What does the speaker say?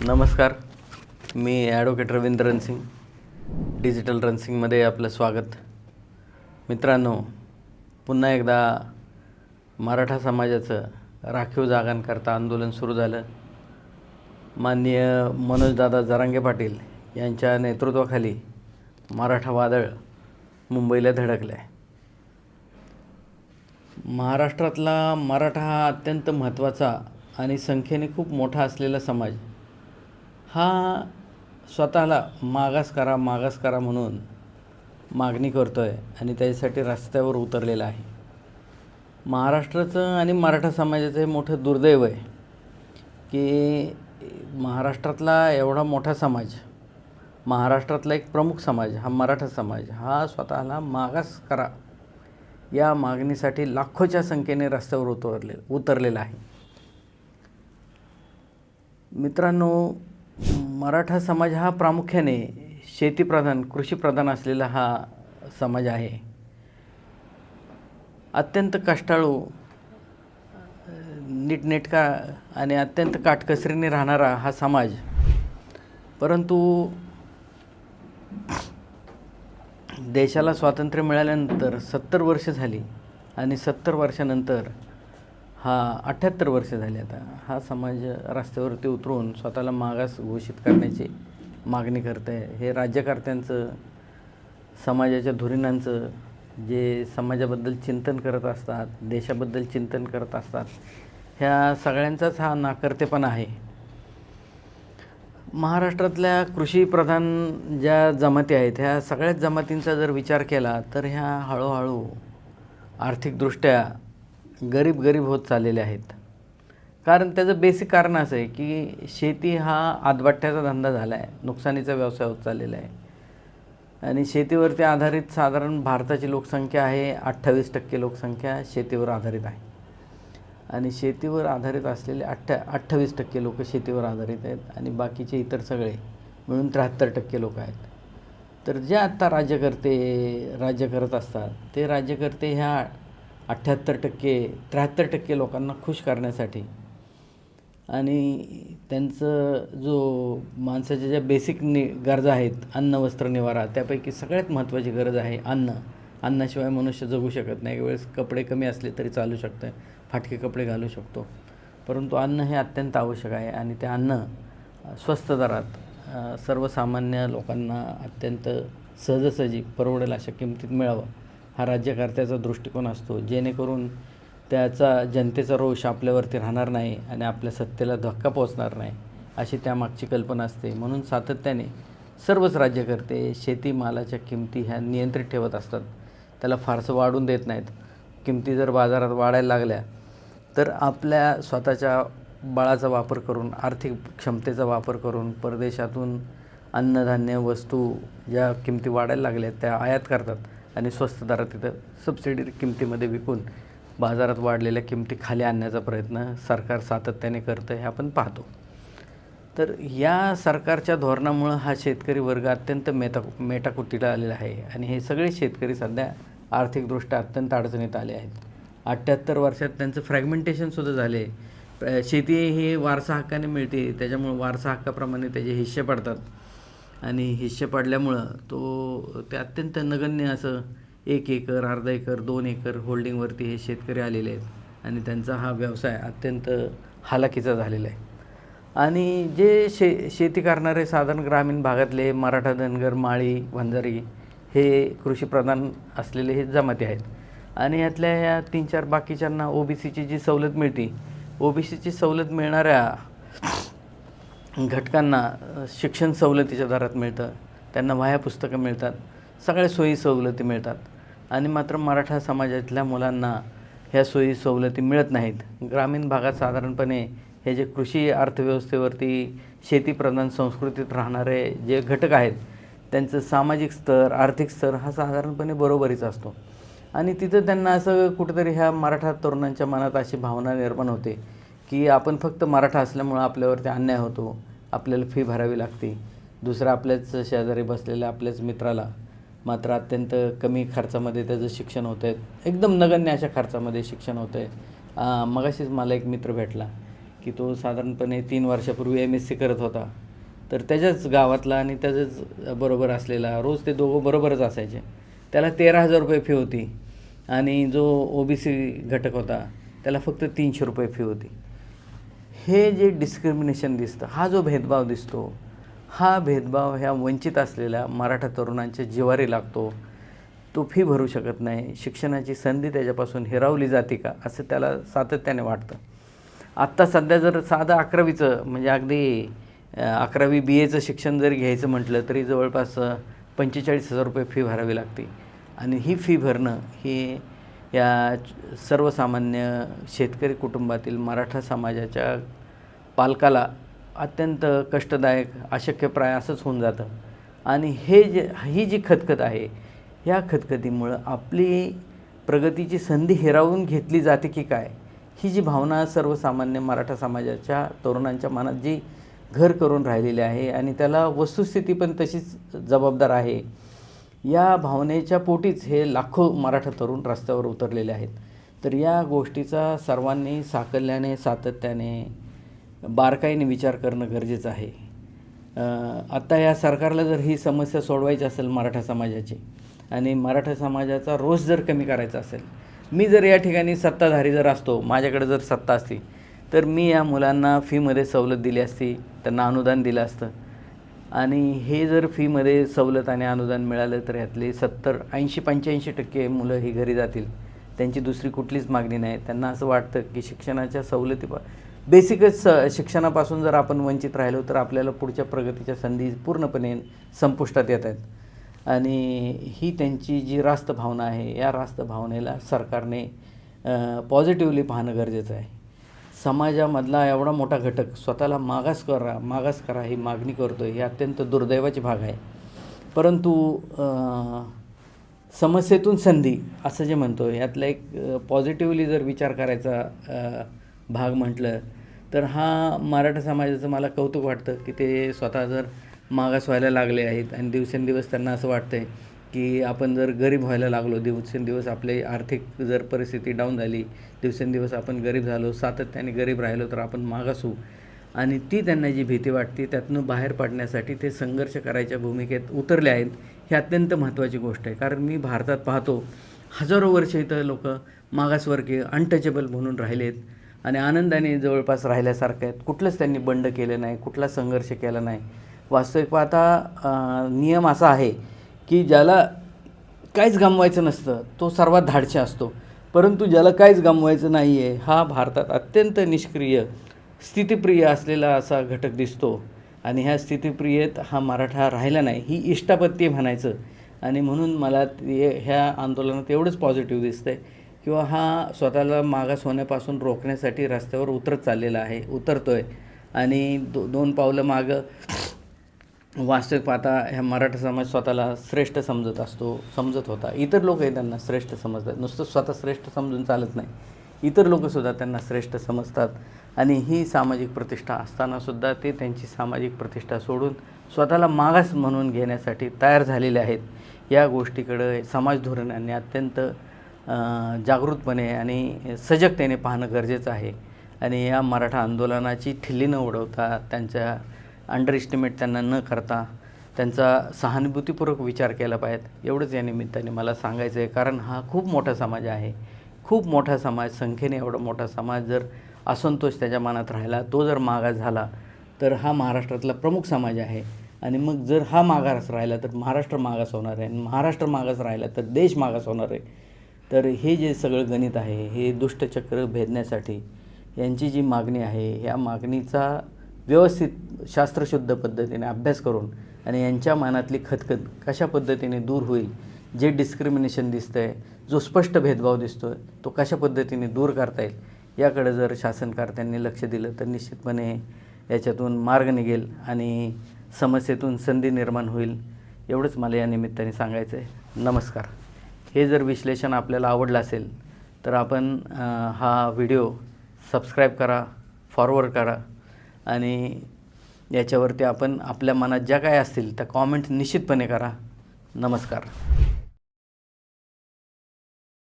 नमस्कार. मी advocate Ravindra Ransing digital रनसिंगमध्ये आपलं स्वागत. मित्रांनो पुन्हा एकदा मराठा समाजाचं राखीव जागांकरता आंदोलन सुरू झालं. माननीय मनोजदादा जरांगे पाटील यांच्या नेतृत्वाखाली मराठा वादळ मुंबईला धडकलं आहे महाराष्ट्रातला मराठा हा अत्यंत महत्त्वाचा आणि संख्येने खूप मोठा असलेला समाज. हा स्वतःला मागास करा मागास करा म्हणून मागणी करतो आहे आणि त्याच्यासाठी रस्त्यावर उतरलेला आहे. महाराष्ट्राचं आणि मराठा समाजाचं हे मोठं दुर्दैव आहे की महाराष्ट्रातला एवढा मोठा समाज महाराष्ट्रातला एक प्रमुख समाज हा मराठा समाज हा स्वतःला मागास करा या मागणीसाठी लाखोच्या संख्येने रस्त्यावर उतरले उतरलेला आहे. मित्रांनो मराठा समाज हा प्रामुख्याने शेतीप्रधान कृषीप्रधान असलेला हा समाज आहे. अत्यंत कष्टाळू नीटनेटका आणि अत्यंत काटकसरीने राहणारा हा समाज. परंतु देशाला स्वातंत्र्य मिळाल्यानंतर सत्तर वर्ष झाली आणि सत्तर वर्षानंतर हा अठ्ठ्याहत्तर वर्ष झाली आता. हा समाज रस्त्यावरती उतरून स्वतःला मागास घोषित करण्याची मागणी करत आहे हे राज्यकर्त्यांचं समाजाच्या धुरीणांचं जे समाजाबद्दल चिंतन करत असतात देशाबद्दल चिंतन करत असतात ह्या सगळ्यांचाच हा नाकर्तेपणा आहे. महाराष्ट्रातल्या कृषीप्रधान ज्या जमाती आहेत ह्या सगळ्याच जमातींचा जर विचार केला तर ह्या हळूहळू आर्थिकदृष्ट्या गरीब गरीब होत चाललेले आहेत. कारण त्याचं बेसिक कारण असं आहे की शेती हा आदबट्ट्याचा धंदा झाला आहे नुकसानीचा व्यवसाय होत चाललेला आहे. आणि शेतीवरती आधारित साधारण भारताची लोकसंख्या आहे अठ्ठावीस टक्के लोकसंख्या शेतीवर आधारित आहे. आणि शेतीवर आधारित असलेले अठ्ठा अठ्ठावीस टक्के लोक शेतीवर आधारित आहेत आणि बाकीचे इतर सगळे मिळून त्र्याहत्तर टक्के लोक आहेत. तर जे आत्ता राज्यकर्ते राज्य करत असतात ते राज्यकर्ते ह्या अठ्ठ्याहत्तर टक्के त्र्याहत्तर टक्के लोकांना खुश करण्यासाठी. आणि त्यांचं जो माणसाच्या ज्या बेसिक नि गरजा आहेत अन्न वस्त्र निवारा त्यापैकी सगळ्यात महत्त्वाची गरज आहे अन्न. अन्नाशिवाय मनुष्य जगू शकत नाही. वेळेस कपडे कमी असले तरी चालू शकतं फाटके कपडे घालू शकतो. परंतु अन्न हे अत्यंत आवश्यक आहे आणि ते अन्न स्वस्त दरात सर्वसामान्य लोकांना अत्यंत सहजासहजी परवडेल अशा किमतीत मिळावं. हा राज्यकर्त्याचा दृष्टिकोन असतो जेणेकरून त्याचा जनतेचा रोष आपल्यावरती राहणार नाही आणि आपल्या सत्तेला धक्का पोचणार नाही अशी त्यामागची कल्पना असते. म्हणून सातत्याने सर्वच राज्यकर्ते शेतीमालाच्या किमती ह्या नियंत्रित ठेवत असतात. त्याला फारसं वाढून देत नाहीत. किमती जर बाजारात वाढायला लागल्या तर आपल्या स्वतःच्या बळाचा वापर करून आर्थिक क्षमतेचा वापर करून परदेशातून अन्नधान्य वस्तू ज्या किमती वाढायला लागल्या त्या आयात करतात. आणि स्वस्त दरात तिथं सबसिडी किमतीमध्ये विकून बाजारात वाढलेल्या किमती खाली आणण्याचा प्रयत्न सरकार सातत्याने करतं हे आपण पाहतो. तर या सरकारच्या धोरणामुळं हा शेतकरी वर्ग अत्यंत मेता मेटाकुटीला आलेला आहे आणि हे सगळे शेतकरी सध्या आर्थिकदृष्ट्या अत्यंत अडचणीत आले आहेत. अठ्ठ्याहत्तर वर्षात त्यांचं फ्रॅगमेंटेशनसुद्धा झाले शेती ही वारसा हक्काने मिळते त्याच्यामुळं वारसा हक्काप्रमाणे त्याचे हिस्से पडतात. आणि हिस्से पाडल्यामुळं तो ते अत्यंत नगण्य असं एक एकर अर्धा एकर दोन एकर होल्डिंगवरती हे शेतकरी आलेले आहेत. आणि त्यांचा हा व्यवसाय अत्यंत हालाकीचा झालेला आहे. आणि जे शे शेती करणारे साधारण ग्रामीण भागातले मराठा धनगर माळी वंजारी हे कृषीप्रधान असलेले हे जमाती आहेत. आणि यातल्या ह्या तीन चार बाकीच्यांना ओ बी सीची जी सवलत मिळते ओ बी सीची सवलत मिळणाऱ्या घटकांना शिक्षण सवलतीच्या दरात मिळतं त्यांना वह्या पुस्तकं मिळतात सगळ्या सोयी सवलती मिळतात. आणि मात्र मराठा समाजातल्या मुलांना ह्या सोयी सवलती मिळत नाहीत. ग्रामीण भागात साधारणपणे हे जे कृषी अर्थव्यवस्थेवरती शेतीप्रधान संस्कृतीत राहणारे जे घटक आहेत त्यांचं सामाजिक स्तर आर्थिक स्तर हा साधारणपणे बरोबरीचा असतो. आणि तिथं त्यांना असं कुठंतरी ह्या मराठा तरुणांच्या मनात अशी भावना निर्माण होते की आपण फक्त मराठा असल्यामुळं आपल्यावरती अन्याय होतो आपल्याला फी भरावी लागते. दुसरं आपल्याच शेजारी बसलेल्या आपल्याच मित्राला मात्र अत्यंत कमी खर्चामध्ये त्याचं शिक्षण होतं आहे एकदम नगण्य अशा खर्चामध्ये शिक्षण होतं आहे मगाशीच मला एक मित्र भेटला की तो साधारणपणे तीन वर्षापूर्वी एम एस सी करत होता. तर त्याच्याच गावातला आणि त्याच्याच बरोबर असलेला रोज ते दोघं बरोबरच असायचे. त्याला तेरा हजार रुपये फी होती आणि जो ओ बी सी घटक होता त्याला फक्त तीनशे रुपये फी होती. हे जे डिस्क्रिमिनेशन दिसतं हा जो भेदभाव दिसतो हा भेदभाव ह्या वंचित असलेल्या मराठा तरुणांच्या जिवारी लागतो. तो फी भरू शकत नाही. शिक्षणाची संधी त्याच्यापासून हिरावली जाते का? असं त्याला सातत्याने वाटतं. आत्ता सध्या जर साधं अकरावीचं म्हणजे अगदी अकरावी बी एचं शिक्षण जरी घ्यायचं म्हटलं तरी जवळपास पंचेचाळीस हजार रुपये फी भरावी लागते. आणि ही फी भरणं हे या सर्वसामान्य शेतकरी कुटुंबातील मराठा समाजाच्या पालकाला अत्यंत कष्टदायक अशक्यप्राय असंच होऊन जातं. आणि हे जे ही जी खतखत आहे ह्या खतखतीमुळं आपली प्रगतीची संधी हिरावून घेतली जाते की काय? ही जी भावना सर्वसामान्य मराठा समाजाच्या तरुणांच्या मनात जी घर करून राहिलेली आहे आणि त्याला वस्तुस्थिती पण तशीच जबाबदार आहे या भावनेच्या पोटीच हे लाखो मराठा तरुण रस्त्यावर उतरलेले आहेत. तर या गोष्टीचा सर्वांनी साकल्याने सातत्याने बारकाईने विचार करणं गरजेचं आहे. आत्ता या सरकारला जर ही समस्या सोडवायची असेल मराठा समाजाची आणि मराठा समाजाचा रोष जर कमी करायचा असेल मी जर या ठिकाणी सत्ताधारी जर असतो माझ्याकडे जर सत्ता असती तर मी या मुलांना फीमध्ये सवलत दिली असती त्यांना अनुदान दिलं असतं आणि हे जर फीमध्ये सवलत आणि अनुदान मिळालं तर यातले सत्तर ऐंशी पंच्याऐंशी टक्के मुलं ही घरी जातील. त्यांची दुसरी कुठलीच मागणी नाही. त्यांना असं वाटतं की शिक्षणाच्या सवलती बेसिकच स- शिक्षणापासून जर आपण वंचित राहिलो तर आपल्याला पुढच्या प्रगतीच्या संधी पूर्णपणे संपुष्टात येत आहेत. आणि ही त्यांची जी रास्त भावना आहे या रास्त भावनेला सरकारने पॉझिटिव्हली पाहणं गरजेचं आहे. समाजामधला एवढा मोठा घटक स्वतःला मागास करा मागास करा ही मागणी करतो ही अत्यंत दुर्दैवाची भाग आहे. परंतु समस्येतून संधी असं जे म्हणतो यातला एक पॉझिटिव्हली जर विचार करायचा भाग म्हटलं तर हा मराठा समाजाचं मला कौतुक वाटतं की ते स्वतः जर मागास व्हायला लागले आहेत आणि दिवसेंदिवस त्यांना असं वाटतं आहे की आपण जर गरीब व्हायला लागलो दिवसेंदिवस आपली आर्थिक जर परिस्थिती डाऊन झाली दिवसेंदिवस आपण गरीब झालो सातत्याने गरीब राहिलो तर आपण मागास. होऊ आणि ती त्यांना जी भीती वाटते त्यातनं बाहेर पडण्यासाठी ते संघर्ष करायच्या भूमिकेत उतरले आहेत ही अत्यंत महत्त्वाची गोष्ट आहे. कारण मी भारतात पाहतो हजारो वर्ष इथं लोक मागासवर्गीय अनटचेबल म्हणून राहिलेत आणि आनंदाने जवळपास राहिल्यासारखं आहेत. कुठलंच त्यांनी बंड केलं नाही कुठला संघर्ष केला नाही. वास्तविक पाहता नियम असा आहे की ज्याला काहीच गमवायचं नसतं तो सर्वात धाडशा असतो. परंतु ज्याला काहीच गमवायचं नाही आहे हा भारतात अत्यंत निष्क्रिय स्थितिप्रिय असलेला असा घटक दिसतो. आणि ह्या स्थितिप्रियेत हा मराठा राहिला नाही ही इष्टापत्ती म्हणायचं. आणि म्हणून मला ते ह्या आंदोलनात एवढंच पॉझिटिव्ह दिसतंय. किंवा हा स्वतःला मागास होण्यापासून रोखण्यासाठी रस्त्यावर उतरत चाललेला आहे उतरतोय. आणि दो दोन पावलं मागं वास्तविक पाहता ह्या मराठा समाज स्वतःला श्रेष्ठ समजत असतो समजत होता. इतर लोकही त्यांना श्रेष्ठ समजतात. नुसतं स्वतः श्रेष्ठ समजून चालत नाही. इतर लोकसुद्धा त्यांना श्रेष्ठ समजतात. आणि ही सामाजिक प्रतिष्ठा असतानासुद्धा ते त्यांची सामाजिक प्रतिष्ठा सोडून स्वतःला मागास म्हणून घेण्यासाठी तयार झालेले आहेत. या गोष्टीकडं समाज धोरणांनी अत्यंत जागृतपणे आणि सजगतेने पाहणं गरजेचं आहे. आणि या मराठा आंदोलनाची ठिल्ली न उडवता त्यांच्या अंडर इस्टिमेट त्यांना न करता त्यांचा सहानुभूतीपूर्वक विचार केला पाहिजे. एवढंच या निमित्ताने मला सांगायचं आहे कारण हा खूप मोठा समाज आहे. खूप मोठा समाज संख्येने एवढा मोठा समाज जर असंतोष त्याच्या मनात राहिला तो जर मागास झाला तर हा महाराष्ट्रातला प्रमुख समाज आहे. आणि मग जर हा मागास राहिला तर महाराष्ट्र मागास होणार आहे. आणि महाराष्ट्र मागास राहिला तर देश मागास होणार आहे. तर हे जे सगळं गणित आहे हे दुष्टचक्र भेदण्यासाठी यांची जी मागणी आहे ह्या मागणीचा व्यवस्थित शास्त्रशुद्ध पद्धतीने अभ्यास करून आणि यांच्या मनातली खतखत कशा पद्धतीने दूर होईल जे डिस्क्रिमिनेशन दिसतं आहे जो स्पष्ट भेदभाव दिसतो आहे तो कशा पद्धतीने दूर करता येईल याकडे जर शासनकर्त्यांनी लक्ष दिलं तर निश्चितपणे याच्यातून मार्ग निघेल आणि समस्येतून संधी निर्माण होईल. एवढंच मला या निमित्ताने सांगायचं आहे नमस्कार. हे जर विश्लेषण आपल्याला आवडलं असेल तर आपण हा व्हिडिओ सबस्क्राईब करा फॉरवर्ड करा. आणि याच्यावरती आपण आपल्या मनात ज्या काय असतील त्या कॉमेंट निश्चितपणे करा. नमस्कार.